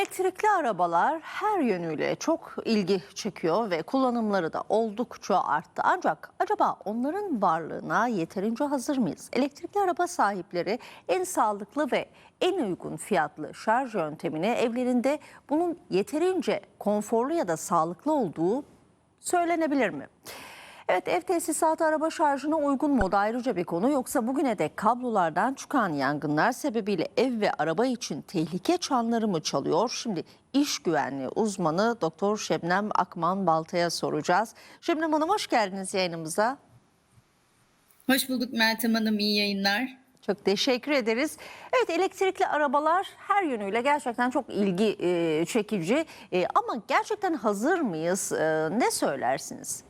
Elektrikli arabalar her yönüyle çok ilgi çekiyor ve kullanımları da oldukça arttı. Ancak acaba onların varlığına yeterince hazır mıyız? Elektrikli araba sahipleri en sağlıklı ve en uygun fiyatlı şarj yöntemini evlerinde bunun yeterince konforlu ya da sağlıklı olduğu söylenebilir mi? Evet ev tesisatı araba şarjına uygun mu? O da ayrıca bir konu. Yoksa bugüne dek kablolardan çıkan yangınlar sebebiyle ev ve araba için tehlike çanları mı çalıyor? Şimdi iş güvenliği uzmanı Doktor Şebnem Akman Balta'ya soracağız. Şebnem Hanım hoş geldiniz yayınımıza. Hoş bulduk Meltem Hanım, iyi yayınlar. Çok teşekkür ederiz. Evet elektrikli arabalar her yönüyle gerçekten çok ilgi çekici. Ama gerçekten hazır mıyız? Ne söylersiniz?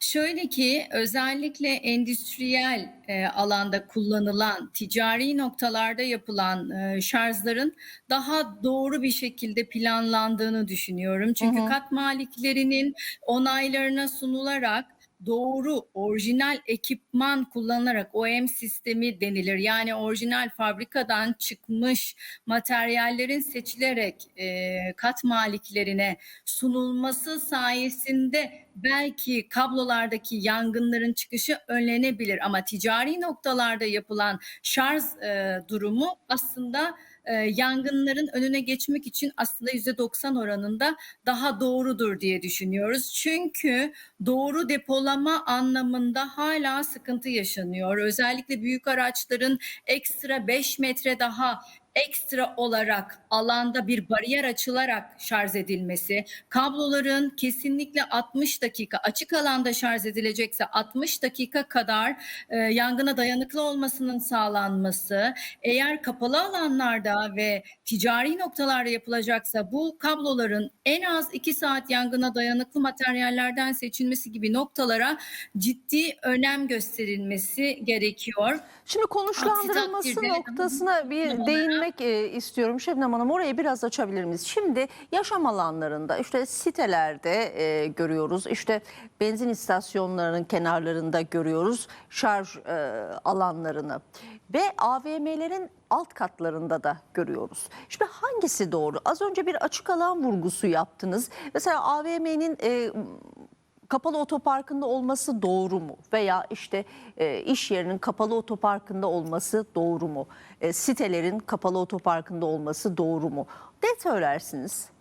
Şöyle ki özellikle endüstriyel e, alanda kullanılan, ticari noktalarda yapılan e, şarjların daha doğru bir şekilde planlandığını düşünüyorum. Çünkü kat maliklerinin onaylarına sunularak doğru orijinal ekipman kullanılarak OEM sistemi denilir. Yani orijinal fabrikadan çıkmış materyallerin seçilerek e, kat maliklerine sunulması sayesinde belki kablolardaki yangınların çıkışı önlenebilir ama ticari noktalarda yapılan şarj e, durumu aslında e, yangınların önüne geçmek için aslında %90 oranında daha doğrudur diye düşünüyoruz. Çünkü doğru depolama anlamında hala sıkıntı yaşanıyor. Özellikle büyük araçların ekstra 5 metre daha ekstra olarak alanda bir bariyer açılarak şarj edilmesi, kabloların kesinlikle 60 dakika açık alanda şarj edilecekse 60 dakika kadar e, yangına dayanıklı olmasının sağlanması, eğer kapalı alanlarda ve ticari noktalarda yapılacaksa bu kabloların en az 2 saat yangına dayanıklı materyallerden seçilmesi gibi noktalara ciddi önem gösterilmesi gerekiyor. Şimdi konuşlandırılması noktasına bir Numara. Değinmek e, istiyorum Şebnem Hanım. Orayı biraz açabilir miyiz? Şimdi yaşam alanlarında işte sitelerde e, görüyoruz. işte benzin istasyonlarının kenarlarında görüyoruz şarj e, alanlarını. Ve AVM'lerin alt katlarında da görüyoruz. Şimdi hangisi doğru? Az önce bir açık alan vurgusu yaptınız. Mesela AVM'nin e, kapalı otoparkında olması doğru mu? Veya işte e, iş yerinin kapalı otoparkında olması doğru mu? E, sitelerin kapalı otoparkında olması doğru mu? Ne?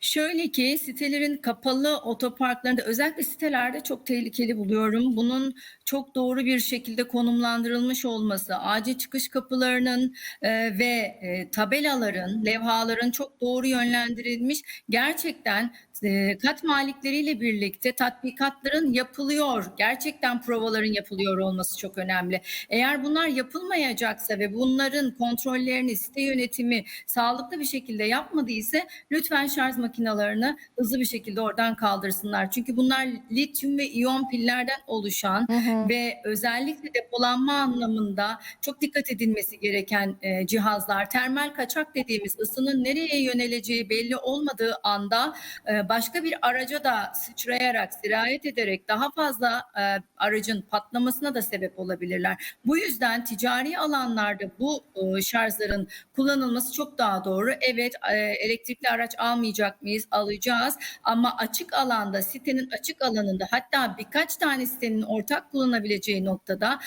Şöyle ki sitelerin kapalı otoparklarında özellikle sitelerde çok tehlikeli buluyorum. Bunun çok doğru bir şekilde konumlandırılmış olması, acil çıkış kapılarının e, ve e, tabelaların, levhaların çok doğru yönlendirilmiş. Gerçekten e, kat malikleriyle birlikte tatbikatların yapılıyor. Gerçekten provaların yapılıyor olması çok önemli. Eğer bunlar yapılmayacaksa ve bunların kontrollerini site yönetimi sağlıklı bir şekilde yapmadıysa lütfen şarj makinalarını hızlı bir şekilde oradan kaldırsınlar. Çünkü bunlar lityum ve iyon pillerden oluşan ve özellikle depolanma anlamında çok dikkat edilmesi gereken e, cihazlar. Termal kaçak dediğimiz ısının nereye yöneleceği belli olmadığı anda e, başka bir araca da sıçrayarak, sirayet ederek daha fazla e, aracın patlamasına da sebep olabilirler. Bu yüzden ticari alanlarda bu e, şarjların kullanılması çok daha doğru. Evet e, elektrikli araç almayacak mıyız? Alacağız. Ama açık alanda, sitenin açık alanında hatta birkaç tane sitenin ortak kullanabileceği noktada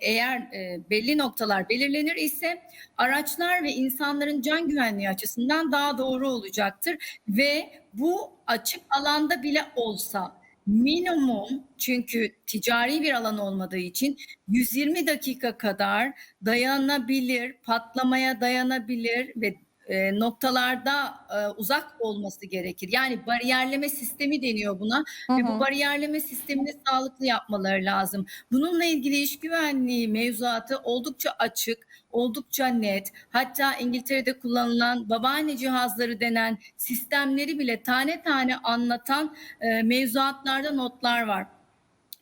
eğer e, belli noktalar belirlenir ise araçlar ve insanların can güvenliği açısından daha doğru olacaktır ve bu açık alanda bile olsa minimum çünkü ticari bir alan olmadığı için 120 dakika kadar dayanabilir, patlamaya dayanabilir ve e, noktalarda e, uzak olması gerekir. Yani bariyerleme sistemi deniyor buna ve bu bariyerleme sistemini sağlıklı yapmaları lazım. Bununla ilgili iş güvenliği mevzuatı oldukça açık, oldukça net. Hatta İngiltere'de kullanılan babaanne cihazları denen sistemleri bile tane tane anlatan e, mevzuatlarda notlar var.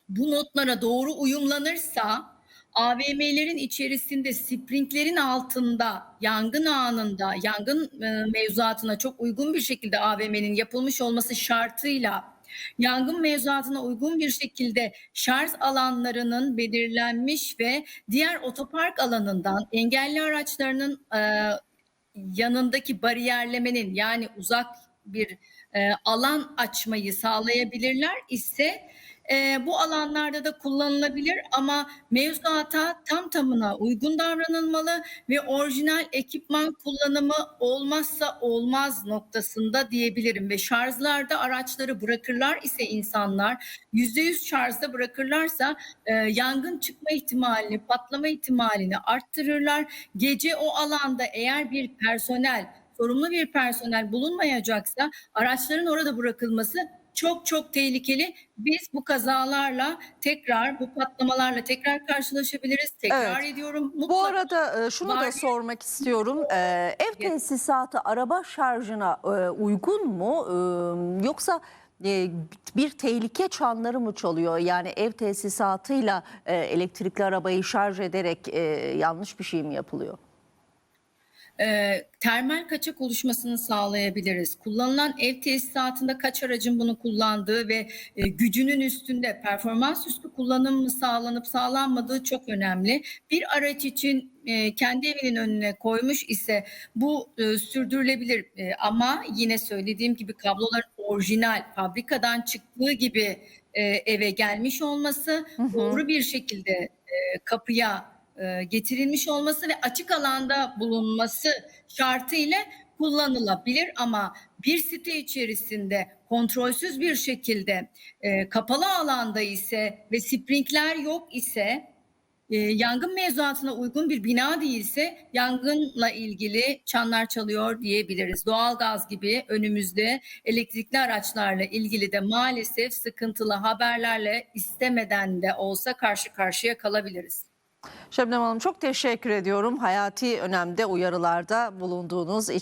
Bu notlara doğru uyumlanırsa AVM'lerin içerisinde springlerin altında yangın anında yangın e, mevzuatına çok uygun bir şekilde AVM'nin yapılmış olması şartıyla yangın mevzuatına uygun bir şekilde şarj alanlarının belirlenmiş ve diğer otopark alanından engelli araçlarının e, yanındaki bariyerlemenin yani uzak bir e, alan açmayı sağlayabilirler ise bu alanlarda da kullanılabilir ama mevzuata tam tamına uygun davranılmalı ve orijinal ekipman kullanımı olmazsa olmaz noktasında diyebilirim ve şarjlarda araçları bırakırlar ise insanlar %100 şarjda bırakırlarsa yangın çıkma ihtimalini, patlama ihtimalini arttırırlar. Gece o alanda eğer bir personel, sorumlu bir personel bulunmayacaksa araçların orada bırakılması çok çok tehlikeli. Biz bu kazalarla tekrar, bu patlamalarla tekrar karşılaşabiliriz. Tekrar Evet. ediyorum. Bu Mutlaka arada e, şunu da sormak istiyorum. E, Ev tesisatı araba şarjına e, uygun mu yoksa bir tehlike çanları mı çalıyor? Yani ev tesisatıyla elektrikli arabayı şarj ederek yanlış bir şey mi yapılıyor? E, termal kaçak oluşmasını sağlayabiliriz. Kullanılan ev tesisatında kaç aracın bunu kullandığı ve e, gücünün üstünde performans üstü kullanım mı sağlanıp sağlanmadığı çok önemli. Bir araç için e, kendi evinin önüne koymuş ise bu e, sürdürülebilir E, ama yine söylediğim gibi kabloların orijinal fabrikadan çıktığı gibi e, eve gelmiş olması doğru bir şekilde e, kapıya e, getirilmiş olması ve açık alanda bulunması şartıyla kullanılabilir ama bir site içerisinde kontrolsüz bir şekilde e, kapalı alanda ise ve sprinkler yok ise e, yangın mevzuatına uygun bir bina değilse yangınla ilgili çanlar çalıyor diyebiliriz. Doğalgaz gibi önümüzde elektrikli araçlarla ilgili de maalesef sıkıntılı haberlerle istemeden de olsa karşı karşıya kalabiliriz. Şebnem Hanım çok teşekkür ediyorum. Hayati önemde uyarılarda bulunduğunuz için.